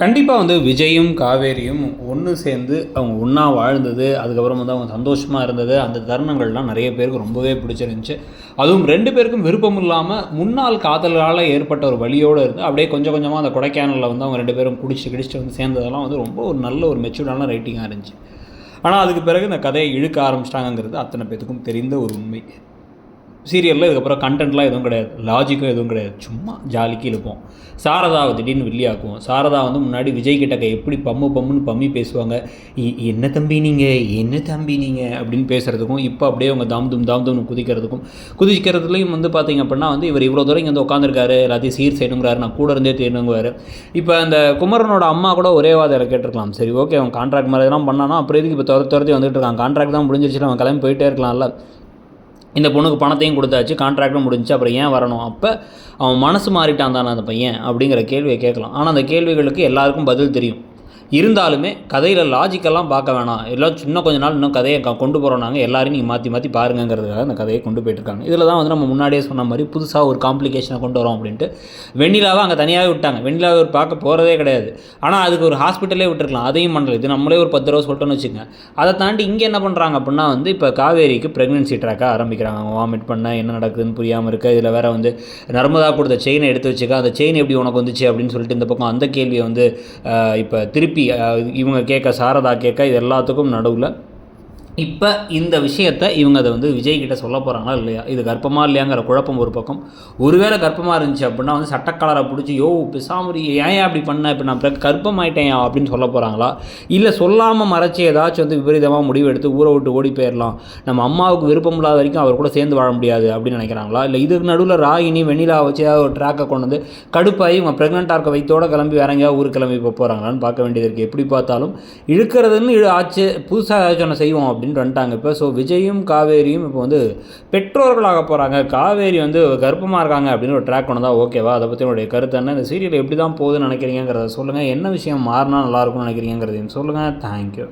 கண்டிப்பாக வந்து விஜயும் காவேரியும் ஒன்று சேர்ந்து அவங்க ஒன்றா வாழ்ந்தது அதுக்கப்புறம் வந்து அவங்க சந்தோஷமாக இருந்தது அந்த தருணங்கள்லாம் நிறைய பேருக்கு ரொம்பவே பிடிச்சிருந்துச்சு. அதுவும் ரெண்டு பேருக்கும் விருப்பம் இல்லாமல் முன்னாள் காதலால் ஏற்பட்ட ஒரு வழியோடு இருந்து அப்படியே கொஞ்சம் கொஞ்சமாக அந்த கொடைக்கானலில் வந்து அவங்க ரெண்டு பேரும் குடிச்சு கிடிச்சிட்டு வந்து சேர்ந்ததெல்லாம் வந்து ரொம்ப ஒரு நல்ல ஒரு மெச்சூர்டான ரைட்டிங்காக இருந்துச்சு. ஆனால் அதுக்கு பிறகு இந்த கதையை இழுக்க ஆரம்பிச்சிட்டாங்கங்கிறது அத்தனை பேத்துக்கும் தெரிந்த ஒரு உண்மை. சீரியலில் இதுக்கப்புறம் கண்டென்ட்லாம் எதுவும் கிடையாது. லாஜிக்கும் எதுவும் கிடையாது. சும்மா ஜாலிக்கு இழுப்போம் சாரதாவை திடீர்னு வில்லியாக்குவோம் சாரதா வந்து முன்னாடி விஜய் கிட்டக்க எப்படி பம்மு பம்முன்னு பம்மி பேசுவாங்க. "இ- என்ன தம்பி நீங்கள் என்ன தம்பி நீங்கள் அப்படின்னு பேசுகிறதுக்கும் இப்போ அப்படியே அவங்க தாம் தும் தாம் தும்னு குதிக்கிறதுக்கும் குதிக்கிறதுலையும் வந்து பார்த்தீங்க அப்படின்னா வந்து இவர் இவ்வளோ தூரம் இங்கே வந்து உட்காந்துருக்காரு எல்லாத்தையும் சீர் செய்யணுங்கிறாரு. நான் கூட இருந்தே தேணுங்குவார் இப்போ அந்த குமரனோட அம்மா கூட ஒரே வாதில் கேட்டிருக்கலாம். சரி ஓகே அவன் கான்ட்ராக்ட் மாதிரி எல்லாம் பண்ணானா அப்புறம் இதுக்கு இப்போ துரத்து துரத்தி வந்துட்டு இருக்கான்? கான்ட்ராக்ட் தான் முடிஞ்சிருச்சு அவன் கிளம்பி போயிட்டே இருக்கலாம்ல. இந்த பொண்ணுக்கு பணத்தையும் கொடுத்தாச்சு கான்ட்ராக்டும் முடிஞ்சு அப்புறம் ஏன் வரணும்? அப்போ அவன் மனசு மாறிட்டான் தானே அந்த பையன் அப்படிங்கிற கேள்வியை கேட்கலாம். ஆனால் அந்த கேள்விகளுக்கு எல்லாருக்கும் பதில் தெரியும். இருந்தாலுமே கதையில் லாஜிக்கெல்லாம் பார்க்க வேணாம். எல்லாம் சின்ன கொஞ்ச நாள் இன்னும் கதையை கொண்டு போகிறோம் நாங்கள் எல்லாரையும் நீங்கள் மாற்றி மாற்றி பாருங்கிறதுக்காக அந்த கதையை கொண்டு போயிட்டுருக்காங்க இதில் தான் வந்து நம்ம முன்னாடியே சொன்ன மாதிரி புதுசாக ஒரு காம்ப்ளிகேஷனை கொண்டு வரோம் அப்படின்ட்டு வெண்ணிலாவை அங்கே தனியாகவே விட்டாங்க. வெண்ணிலாவை ஒரு பார்க்க போகிறதே கிடையாது. ஆனால் அதுக்கு ஒரு ஹாஸ்பிட்டலே விட்டுருக்கலாம். அதையும் பண்ணல. இது நம்மளே ஒரு பத்து ரூபா சொல்லிட்டோன்னு வச்சுக்கோங்க. அதை தாண்டி இங்கே என்ன பண்ணுறாங்க அப்படின்னா வந்து இப்போ காவேரிக்கு ப்ரெக்னென்சி ட்ராக்காக ஆரம்பிக்கிறாங்க. அவங்க வாமிட் பண்ண என்ன நடக்குதுன்னு புரியாமல் இருக்க. இதில் வேறு வந்து நர்மதா கொடுத்த செயினை எடுத்து வச்சுக்க. அந்த செயின் எப்படி உனக்கு வந்துச்சு அப்படின்னு சொல்லிட்டு இந்த பக்கம் அந்த கேள்வியை வந்து இப்போ திருப்பி ஆஹ், இவங்க கேட்க சாரதா கேட்க இது எல்லாத்துக்கும் நடுவில் இப்போ இந்த விஷயத்தை இவங்க அதை வந்து விஜய் கிட்ட சொல்ல போகிறாங்களா இல்லையா? இது கர்ப்பமாக இல்லையாங்கிற குழப்பம் ஒரு பக்கம். ஒருவேளை கர்ப்பமாக இருந்துச்சு அப்படின்னா வந்து சட்டக்கலரை பிடிச்சி யோ பிசாமுரி ஏன் ஏன் அப்படி பண்ண? இப்போ நான் பிறகு கர்ப்பமாயிட்டேன் அப்படின்னு சொல்ல போகிறாங்களா இல்லை சொல்லாமல் மறைச்சி ஏதாச்சும் வந்து விபரீதமாக முடிவு எடுத்து ஊரை விட்டு ஓடி போயிடலாம் நம்ம அம்மாவுக்கு விருப்பம் இல்லாத வரைக்கும் அவர் கூட சேர்ந்து வாழ முடியாது அப்படின்னு நினைக்கிறாங்களா? இல்லை இதுக்கு நடுவில் ராகினி வெண்ணிலா வச்சு ஏதாவது ஒரு ட்ராக்கை கொண்டு வந்து கடுப்பாகி இவங்க ப்ரெக்னெண்ட்டாக இருக்க வைத்தோட கிளம்பி வேற எங்கேயாவது ஊருக்கு கிளம்பி போகிறாங்களான்னு பார்க்க வேண்டியது இருக்குது எப்படி பார்த்தாலும் இழுக்கிறதுன்னு இழு ஆச்சு. புதுசாக ஏதாச்சும் ஒன்று செய்வோம் அப்படின்னு வந்துட்டாங்க. இப்போ ஸோ விஜயும் காவேரியும் இப்போ வந்து பெற்றோர்களாக போகிறாங்க காவேரி வந்து கர்ப்பமாக இருக்காங்க அப்படின்னு ஒரு ட்ராக் ஒன்று தான். ஓகேவா அதை பற்றி உங்களுடைய கருத்து என்ன? இந்த சீரியல் எப்படி தான் போகுதுன்னு நினைக்கிறீங்கிறத சொல்லுங்கள் என்ன விஷயம் மாறினா நல்லாயிருக்கும்னு நினைக்கிறீங்கிறதையும் சொல்லுங்கள் தேங்க்யூ